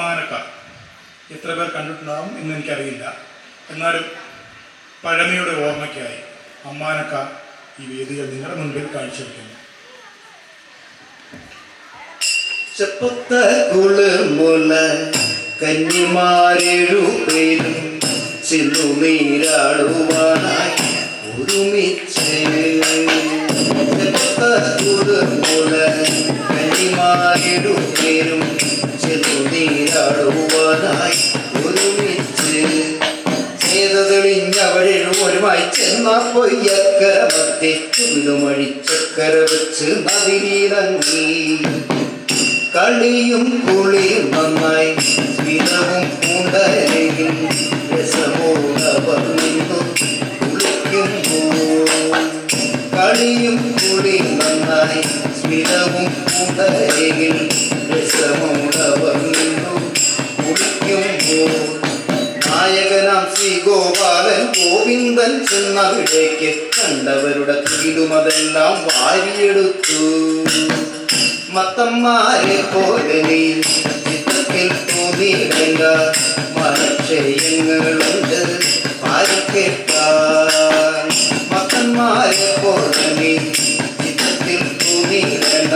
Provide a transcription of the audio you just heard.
അമ്മാനക്ക എത്ര പേർ കണ്ടിട്ടുണ്ടാവും എന്ന് എനിക്കറിയില്ല. എന്നാലും പഴമയുടെ ഓർമ്മയ്ക്കായി അമ്മാനക്കാർ ഈ വേദികൾ നിങ്ങളുടെ മുൻപിൽ കാഴ്ചവെക്കുന്നു. ചെപ്പത്ത കുളിർമുല കന്നിമാരേഴു ചെന്നു നീരാടുവാനായി ഒരുമിച്ച്. ചെപ്പത്ത കുളിർമുല കന്നിമാരേഴു ഒരുമിച്ച് കളിയും കുളിയും നന്നായി സ്മിതവും പൂണ്ടരയും രസമോടവർ കളിയും കുളിയും നന്നായി സ്മിതവും നിന്നു കുളിക്കുമ്പോൾ നായകനാം ശ്രീ ഗോപാലൻ ഗോവിന്ദൻ ചെന്നവിടേക്ക് കണ്ടവരുടെ കീടുമതെല്ലാം വാരിയെടുത്തു. മത്തന്മാരെ പോലെ നീ ചിത്രത്തിൽ തോന്നിയിടേണ്ട മത്തന്മാരെ പോലെ നീ ചിത്രത്തിൽ തോന്നിയിടേണ്ട